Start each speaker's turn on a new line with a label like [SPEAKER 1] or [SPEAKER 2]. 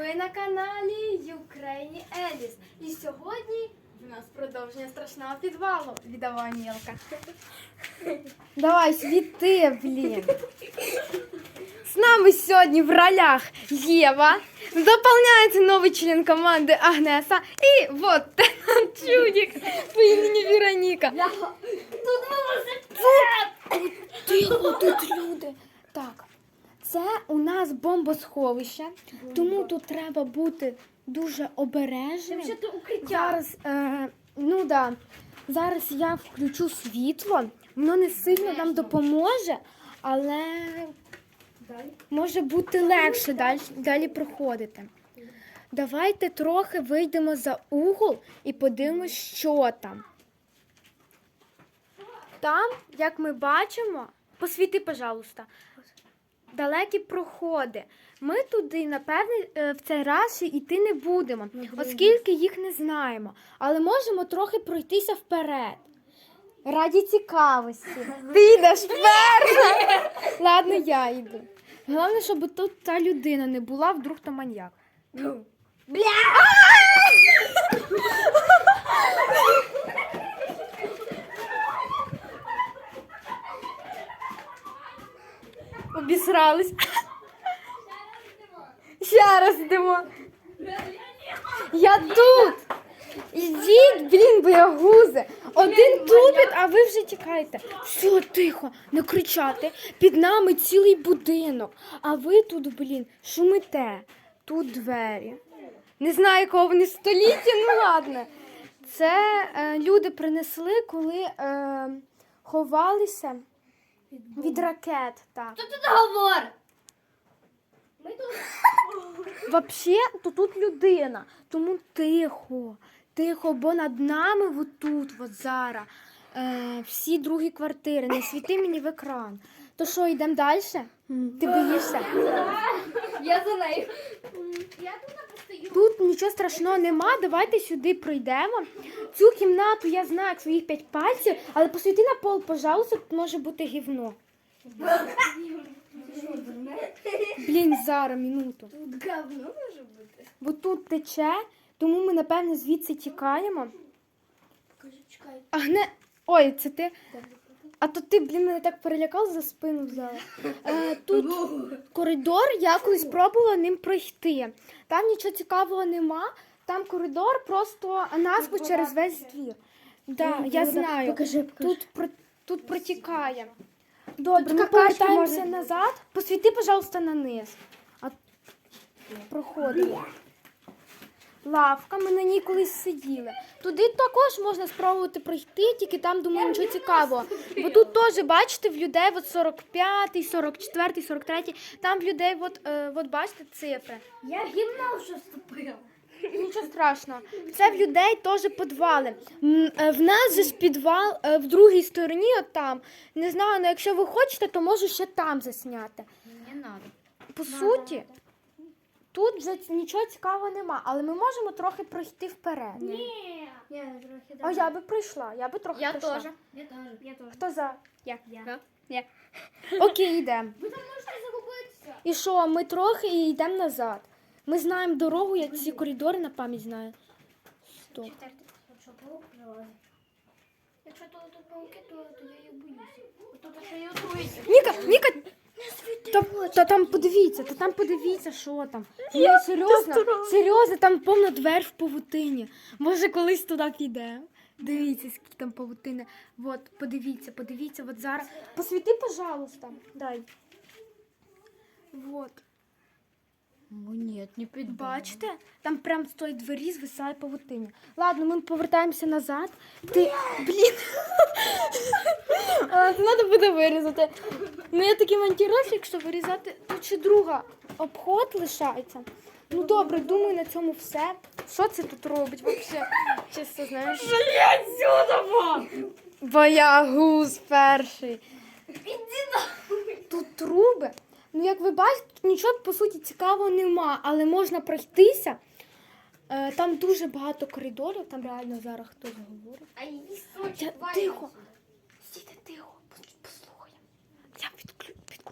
[SPEAKER 1] Ви на каналі Юкрейні Еліс. І сьогодні в нас продовження страшного підвалу. Віддавай, Мілка. Давай, світи, блін. З нами сьогодні в ролях Єва. Доповняється новий член команди Агнеса. І вот чудик по імені Вероніка. Тихо, тут люди. Так, це у нас бомбосховище, тому тут треба бути дуже обережним. Зараз, е, ну да, зараз я включу світло. Воно не сильно нам допоможе, але може бути легше далі, далі проходити. Давайте трохи вийдемо за угол і подивимось, що там. Там, як ми бачимо, посвіти, пожалуйста, далекі проходи. Ми туди, напевне, е, в цей раз ще йти не будемо, оскільки їх не знаємо. Але можемо трохи пройтися вперед. Раді цікавості. Ти йдеш перша. Ладно, я йду. Головне, щоб тут та людина не була, вдруг то маньяк. Обісрались. Ще раз йдемо. Я тут. Ідіть, блін, боягузи. Один тупить, а ви вже тікаєте. Все, тихо, не кричати. Під нами цілий будинок. А ви тут, блін, шумите. Тут двері. Не знаю, якого вони століття, ну ладно. Це е, люди принесли, коли е, ховалися від ракет. Так.
[SPEAKER 2] Що ти договор? Ми тут.
[SPEAKER 1] Вообще, то тут людина, тому тихо, тихо, бо над нами отут, от зараз, е, всі другі квартири, не світи мені в екран. То що, йдемо далі? Ти боїшся?
[SPEAKER 2] Я за нею. Я тут.
[SPEAKER 1] Тут нічого страшного нема, давайте сюди пройдемо. Цю кімнату я знаю як своїх п'ять пальців, але посвіти на пол, пожалуйста, тут може бути гівно. Блін, зараз, минуту.
[SPEAKER 2] Тут говно може бути.
[SPEAKER 1] Бо тут тече, тому ми, напевне, звідси тікаємо.
[SPEAKER 2] Чекай.
[SPEAKER 1] Агне. Ой, це ти. А то ти, блін, мене так перелякав за спину взяла. Е, тут коридор, я колись пробувала ним пройти. Там нічого цікавого нема. Там коридор просто насквозь через весь двір. Да, я знаю.
[SPEAKER 2] Покажи, покажи.
[SPEAKER 1] Тут, про, тут протікає. Добре,
[SPEAKER 2] Тут
[SPEAKER 1] ми
[SPEAKER 2] какашки
[SPEAKER 1] повертаємося
[SPEAKER 2] можна.
[SPEAKER 1] назад. Посвіти, пожалуйста, на низ. А... Проходимо. Лавка, ми на ній колись сиділи. Туди також можна спробувати пройти, тільки там, думаю, нічого цікавого. Бо тут теж, бачите, в людей от 45, 44, 43, там в людей, от, е, от бачите, цифри.
[SPEAKER 2] Я гімнал що вступила.
[SPEAKER 1] Нічого страшного. Це в людей теж підвали. М, е, В нас же ж підвал е, в другій стороні, от там. Не знаю, але якщо ви хочете, то можу ще там засняти.
[SPEAKER 2] Не надо.
[SPEAKER 1] По суті, тут вже нічого цікавого нема, але ми можемо трохи пройти вперед.
[SPEAKER 2] Ні. Я трохи
[SPEAKER 1] А я би прийшла, я би трохи
[SPEAKER 2] Я
[SPEAKER 1] прийшла.
[SPEAKER 2] теж. Я теж. Я теж.
[SPEAKER 1] Хто за? Я.
[SPEAKER 2] Я.
[SPEAKER 1] Окей, йдемо.
[SPEAKER 2] Ви там можете загубитися.
[SPEAKER 1] І що, ми трохи і йдемо назад. Ми знаємо дорогу, я ці коридори на пам'ять знаю. Стоп.
[SPEAKER 2] Читайте, що паук прилазить. Якщо то тут пауки, то, то я їх боюся. Отруїться.
[SPEAKER 1] Ніка, Ніка! Та, та там подивіться, та там подивіться, що там. Я серйозно, серйозно, там повна дверь в павутині. Може, колись туди підемо. Дивіться, скільки там павутини. От, подивіться, подивіться, от зараз. Посвіти, пожалуйста. Дай. Вот.
[SPEAKER 2] О, ні, не підбачу.
[SPEAKER 1] Бачите? Там прям з тої двері звисає павутиня. Ладно, ми повертаємося назад. Ти. Блін. А, Це треба буде вирізати. Ну я такий монтіровщик, якщо вирізати, тут ще друга обход лишається. Ну добре, думаю, на цьому все. Що це тут робить взагалі? Чисто знаєш. Боягуз перший. Тут труби. Ну, як ви бачите, нічого по суті цікавого нема, але можна пройтися. Е, Там дуже багато коридорів, там реально зараз хтось говорить.
[SPEAKER 2] А її
[SPEAKER 1] Я, тихо,